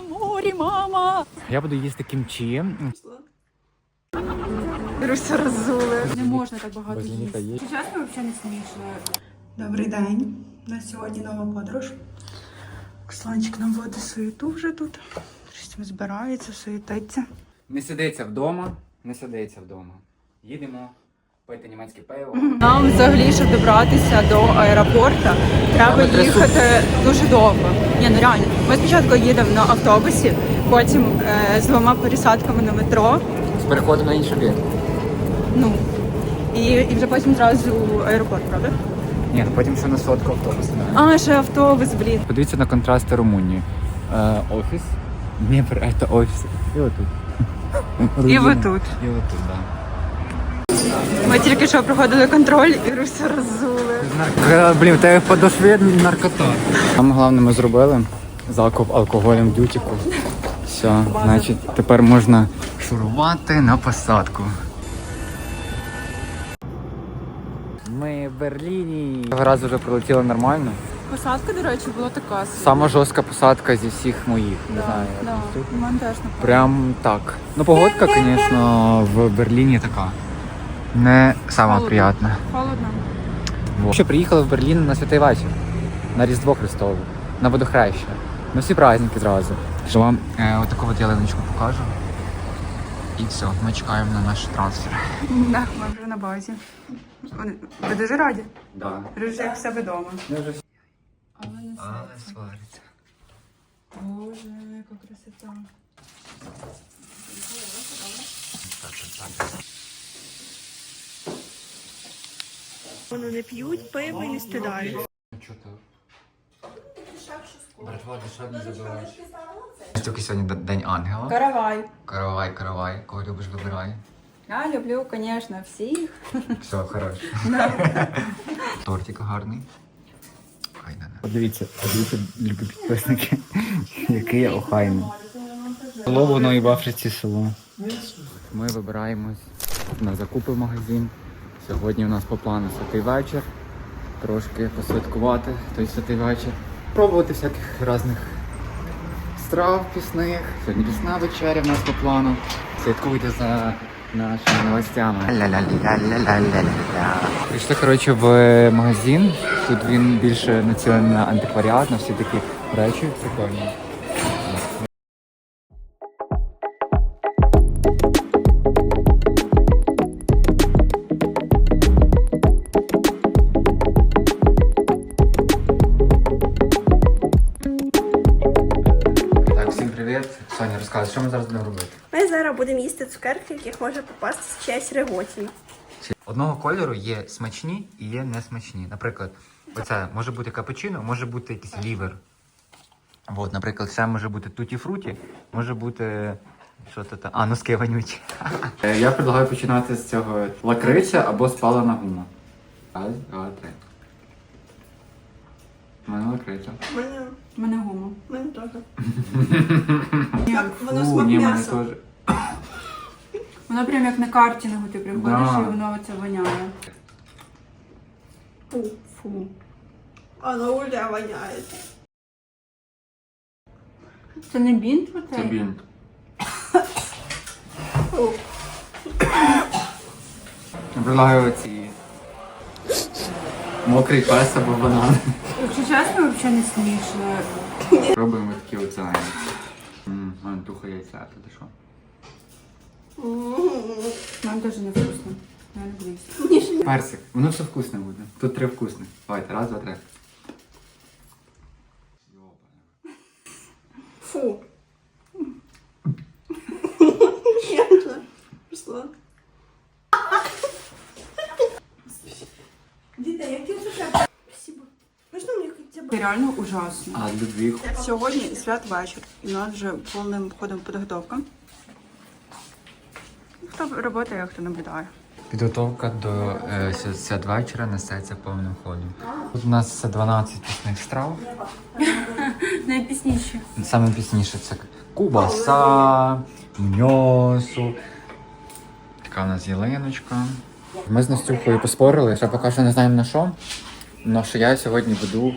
на морі, мама. Я буду їсти кімчі. Руся розули. Не можна так багато їсти. є. Чесно, взагалі не смішно. Добрий день. У нас сьогодні нова подорож. Ксланчик наводить суету вже тут. Щось збирається, суетиться. Не сидиться вдома, не сидиться вдома. Їдемо пити німецьке пиво. Нам взагалі, щоб добратися до аеропорту, треба їхати дуже довго. Ні, ну реально. Ми спочатку їдемо на автобусі, потім е, з двома пересадками на метро. З переходом на інший бік. Ну і, і вже потім зразу аеропорт, правда? Ні, ну потім ще на сотку автобусу. А, ще автобус, блін. Подивіться на контрасти Румунії. Е, офіс. Дніпр, це офіс. І отут. І Рудіна. отут. І отут, так. Ми тільки що проходили контроль і Руся розули. Блін, в тебе подошві наркота. Саме головне ми зробили закуп алкоголем дютіку. Все, значить, тепер можна шурувати на посадку. Ми в Берліні. Цього разу вже прилетіло нормально. Посадка, до речі, була така. Сама жорстка посадка зі всіх моїх. Не знаю. як да. тут. У мене теж напевно. Прям так. Ну, погодка, звісно, в Берліні така. Не сама Холодно. приятна. Холодно. Ще приїхали в Берлін на святий вечір, на Різдво Христове, на водохреща. На всі праздники зразу. Що вам е, отаку от ялиночку покажу. І все, ми чекаємо на наш трансфер. Да, ми вже на базі. Вони- Ви дуже раді? Да. Вже як в себе вдома. Але не Але свариться. Боже, яка красота. Вони не п'ють пиво і не стидають. Братва, дешевно забираєш. Тільки сьогодні день ангела. Каравай. Каравай, каравай, кого любиш, вибирай. Я люблю, звісно, всіх. Все, хорош. Тортик гарний. Ай, не, не. Подивіться, подивіться, любі підписники, який я охайний. Село воно і в Африці село. Ми вибираємось на закупи в магазин. Сьогодні у нас по плану святий вечір. Трошки посвяткувати той святий вечір. Пробувати всяких різних страв пісних. Сьогодні пісна вечеря в нас по плану. Слідкуйте за нашими новостями. Прийшли, коротше, в магазин. Тут він більше націлений на антикваріат, на всі такі речі. Прикольні. Що ми зараз будемо робити? Ми зараз будемо їсти цукерки, яких може попасти чиясь реготіна. Одного кольору є смачні і є несмачні. Наприклад, оце може бути капучино, може бути якийсь лівер. От, наприклад, це може бути туті-фруті, може бути. Що то там? А, носки вонючі. Е, Я предлагаю починати з цього лакриця або спалена гума. Раз, два, три. У мене лакриця. Мене, У мене гума. мене теж. Так, воно смак м'яса. теж. Воно прям як на картінгу, ти приходиш Да. і воно це воняє. Фу. Фу. Воно уже воняє. Це не бінт оцей? Це бінт. Фу. Я Предлагаю ці. Мокрий пес або банан. Якщо чесно, взагалі не смішно. Пробуємо такі оце. Ммм, антуха яйця, то ти що? Нам теж не вкусно. Я не боюсь. Персик. Воно все вкусне буде. Тут три вкусних. Давайте, раз, два, три. Фу. Чесно. Руслан. Діти, які цукерки? Спасибо. Можна мені хоча б? Це реально ужасно. А, Людвіг. Сьогодні святвечір. І у нас вже повним ходом підготовка. Хто працює, а хто наблюдає. Підготовка до е, свят- святвечора несеться повним ходом. Тут у нас все 12 пісних страв. Найпісніше. Саме пізніше це кубаса, м'ясо. Така у нас ялиночка. Ми з Настюхою поспорили, що поки що не знаємо на що. Але що я сьогодні веду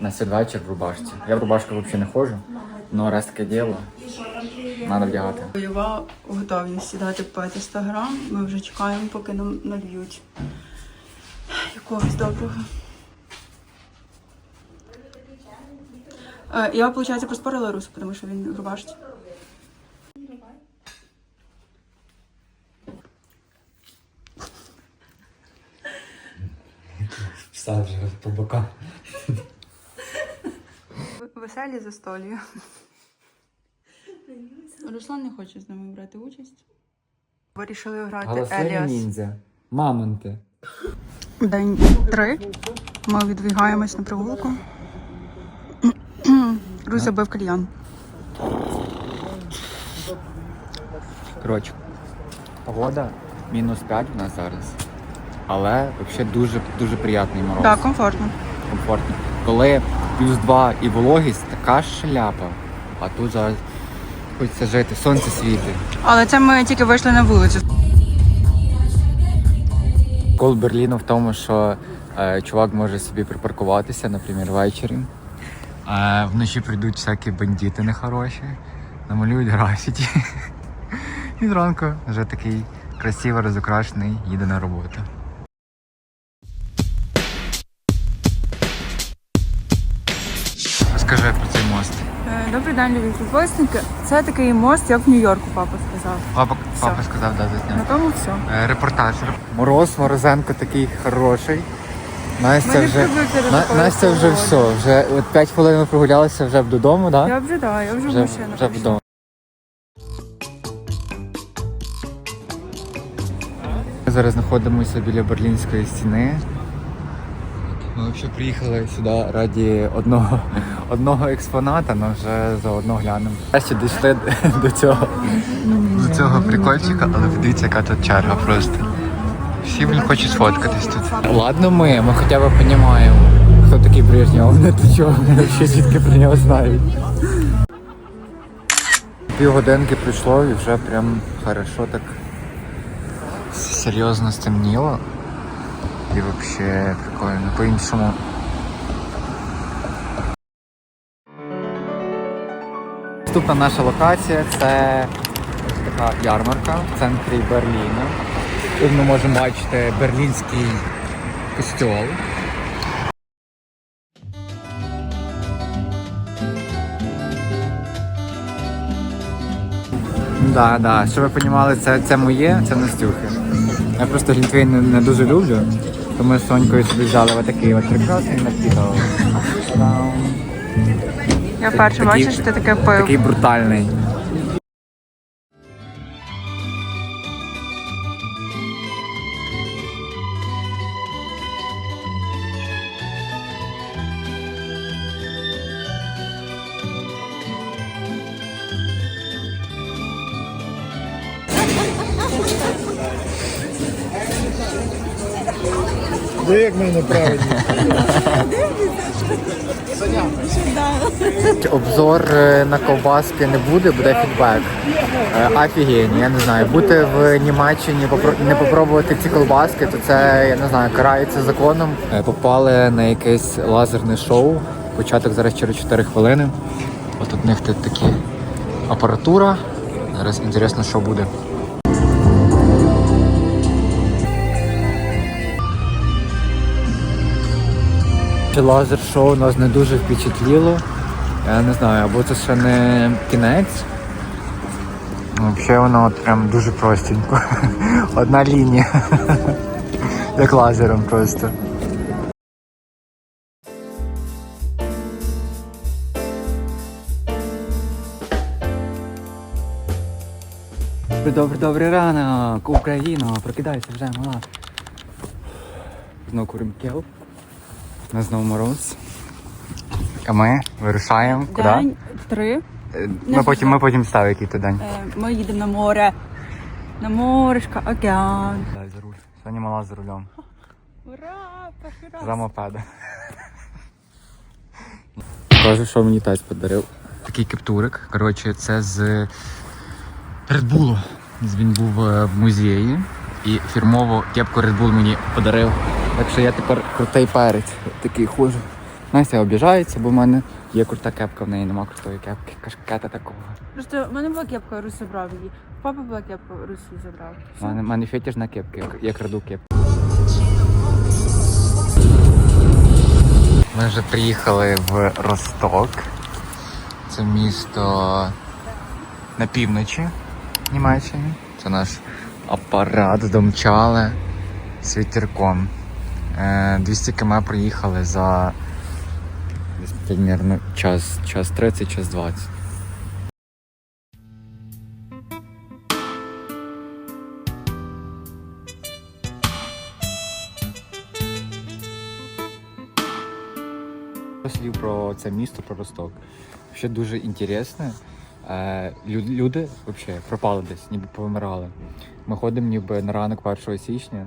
на святвечір в рубашці. Я в рубашку взагалі не ходжу. Ну, раз таке діло, треба вдягати. Бойова готовність сідати пити 100 грам. Ми вже чекаємо, поки нам нальють якогось доброго. Е, Я, виходить, проспорила Русу, тому що він в рубашці. Встав вже по бокам. Веселі за столію. Руслан не хоче з нами брати участь. Вирішили грати Еліас. ніндзя. Мамонти. День три. Ми відвігаємось на прогулку. Руся бив кальян. Коротше, погода мінус 5 в нас зараз. Але взагалі дуже дуже приємний мороз. Так, комфортно. комфортно. Коли плюс 2 і вологість, така шляпа. А тут зараз хочеться жити, сонце світить. Але це ми тільки вийшли на вулицю. Кол Берліну в тому, що е, чувак може собі припаркуватися, наприклад, ввечері. А вночі прийдуть всякі бандити нехороші, намалюють графіті. І зранку вже такий красиво розукрашений, їде на роботу. Добрий день, любі підписники. Це такий мост, як в Нью-Йорку, папа сказав. Папа, Все. папа сказав, да, На тому все. Е, Репортаж. Мороз, Морозенко такий хороший. Настя Ми не вже, привикли до На- такої Настя вже погоди. все. Вже от 5 хвилин ми прогулялися вже б додому, так? Да? Я вже да, я вже, Вже, в машину. вже прийшла. вдома. Ми зараз знаходимося біля Берлінської стіни. Ми взагалі приїхали сюди раді одного, одного експоната, але вже заодно глянемо. Ще дійшли до цього, до цього прикольчика, але подивіться, яка тут черга просто. Всі блін хочуть сфоткатись тут. Ладно ми, ми хоча б розуміємо, хто такий Брежнєв, не то чого, взагалі звідки про нього знають. Півгодинки пройшло і вже прям хорошо так серйозно стемніло. І взагалі прикольно. По-іншому. Наступна наша локація це така ярмарка в центрі Берліна. Тут ми можемо бачити берлінський костьол. Да, да. Щоб ви розуміли, це, це моє, це Настюхи. Я просто глінтвейн не, дуже люблю, тому з Сонькою собі взяли отакий от прекрасний напіток. Я перше бачу, що ти таке пив. Такий брутальний. Обзор е, на ковбаски не буде, буде фідбек. Е, Офігенні, я не знаю. Бути в Німеччині, не попробувати ці колбаски, то це я не знаю, карається законом. Е, Попали на якесь лазерне шоу. Початок зараз через 4 хвилини. От у них тут такі апаратура. Зараз інтересно, що буде. Чи лазер-шоу нас не дуже впечатліло. Я не знаю, або це ще не кінець. Взагалі воно от прям дуже простенько. Одна лінія. Як лазером просто. Добрий, добрий ранок, Україно, прокидайся вже, мала. Знову курим кел. На знову мороз. А ми вирушаємо. Куди? День три. Е, Ми потім, ми потім ставимо який то день. Е, Ми їдемо на море. На морешка, океан. Дай за руль. Сьогодні мала за рулем. Ура! Перший раз. За мопеда. Кажу, що мені тась подарив. Такий кептурик. Коротше, це з Red Bull. Він був е, в музеї. І фірмову кепку Red Bull мені подарив. Так що я тепер крутий перець. Такий ходжу. Настя обіжається, бо в мене є крута кепка, в неї нема крутої кепки. Кашкета такого. Просто в мене була кепка, Рус забрав її. В Папи була кепка, Рус забрав. У мене, мене фетиш на кепки, я краду кепку. Ми вже приїхали в Росток. Це місто на півночі Німеччини. Це наш апарат домчали з вітерком. Е, 200 км проїхали за примерно час, час 30, час 20. слів про це місто, про Росток. Ще дуже інтересне. Е, лю- Люди взагалі пропали десь, ніби повимирали. Ми ходимо ніби на ранок 1 січня,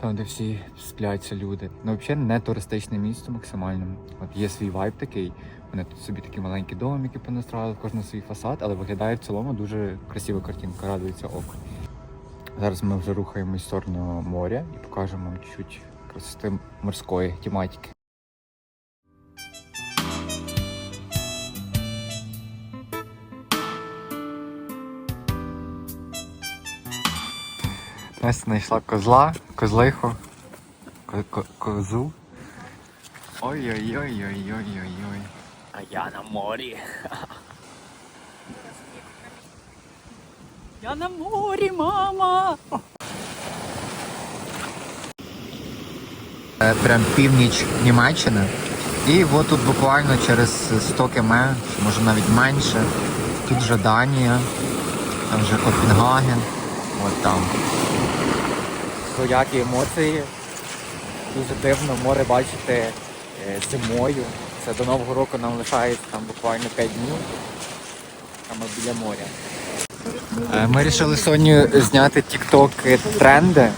там, де всі спляться люди. Ну, взагалі не туристичне місто максимально. От є свій вайб такий. Вони тут собі такі маленькі домики понастрали, кожен свій фасад, але виглядає в цілому дуже красива картинка, радується око. Зараз ми вже рухаємось в сторону моря і покажемо вам чуть красоти морської тематики. Настя знайшла козла, козлиху, ко- ко- козу. Ой-ой-ой-ой-ой-ой-ой. А я на морі. Я на морі, мама! Е, Прям північ Німеччини. І от тут буквально через 100 км, чи може навіть менше. Тут вже Данія, там вже Копенгаген. От там. Своякі емоції. Дуже дивно море бачити е, зимою. Це до Нового року нам лишається там буквально 5 днів. Саме біля моря. Е, Ми вирішили Соню зняти TikTok тренди.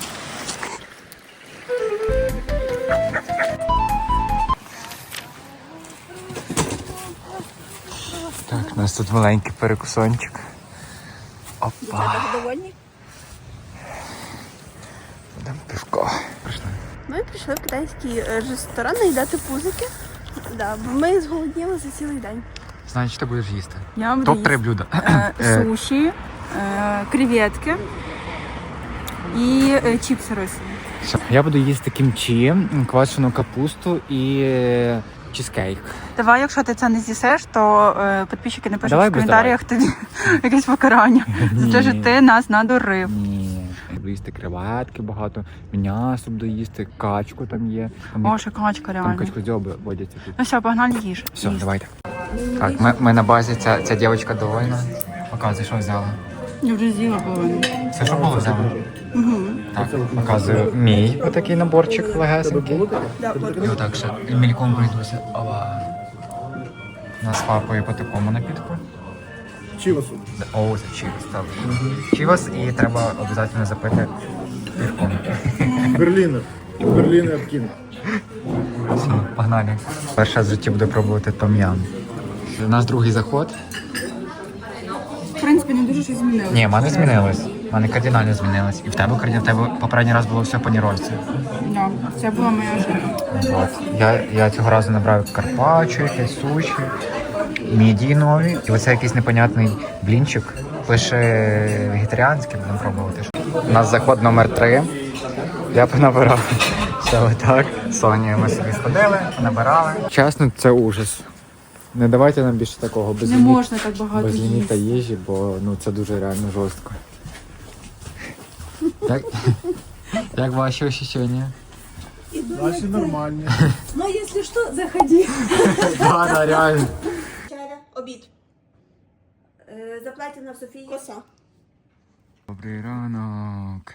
Так, у нас тут маленький перекусончик. Опа, довольні? Ми прийшли в китайський е, ресторан наїдати пузики. Да, бо ми зголодніли за цілий день. Значить, ти будеш їсти. Я буду Топ-3 блюда. Е, Е, суші, е, креветки і е, чіпси рисові. Я буду їсти кімчі, квашену капусту і е, чизкейк. Давай, якщо ти це не з'їсеш, то е, підписчики напишуть Давай в без коментарях тобі якесь покарання. За те, що ти нас надурив. Ні. Буду їсти креветки багато, м'ясо буду їсти, качку там є. Там, О, шокачка там реально. качку дзьоби водяться тут. Ну все, погнали їж. Все, Їсть. давайте. Так, ми, ми на базі, ця, ця дівчинка довольна. Показуй, що взяла. Я вже з'їла половину. Це що було взяла? Так, показую мій отакий наборчик легесенький. І отак ще мільком пройдуся. Ова. У нас з папою по такому напітку. Чивасу. О, це чівас, так. Чівас і треба обов'язково запити півком. Берлінер. Берлінер Кінг. Все, погнали. Перший раз в житті буду пробувати том'ям. У нас другий заход. В принципі, не дуже щось змінилося. Ні, в мене змінилось. В мене кардинально змінилось. І в тебе кардинально, в тебе попередній раз було все по нірольці. Да, це була моя ошибка. От. Я, я цього разу набрав карпаччо, якесь суші, міді нові. І оце якийсь непонятний блінчик. Пише вегетаріанський, будемо пробувати. У нас заход номер три. Я понабирав. Все отак. Соня, ми собі сходили, набирали. Чесно, це ужас. Не давайте нам більше такого без Не можна так багато без ліміта їсти. їжі, бо ну це дуже реально жорстко. Як, як ваші ощущення? Наші нормальні. Ну, якщо що, заходи. Да, да, реально. Обід. Е, Заплатина в Софії. Коса. Добрий ранок.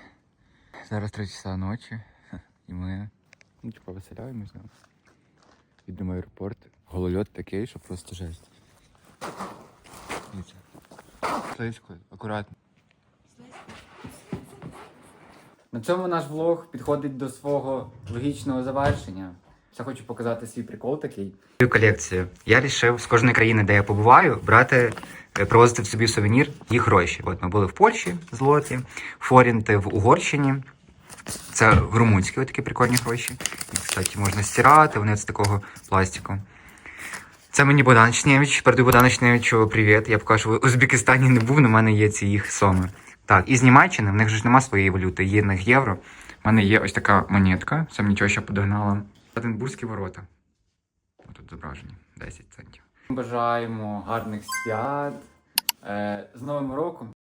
Зараз 3 часа ночі. І ми ну, типа веселяємось. В аеропорт. Голольот такий, що просто жесть. Дивіться. Слизько, акуратно. На цьому наш влог підходить до свого логічного завершення. Ще хочу показати свій прикол такий. Колекцію. Я вирішив з кожної країни, де я побуваю, брати, е, привозити в собі сувенір їх гроші. От ми були в Польщі, злоті, форінти в Угорщині, Це румунські такі прикольні гроші. І, кстати, можна стирати, вони з такого пластику. Це мені Богдан Шневич. Передаю Богдану Шневичу привіт. Я покажу, в Узбекистані не був, але в мене є ці їх соми. Так, і з Німеччини, в них ж нема своєї валюти, є в євро. У мене є ось така монетка, сам нічого ще подогнала. Единбурзькі ворота. Тут зображені 10 центів. Бажаємо гарних свят. З Новим роком!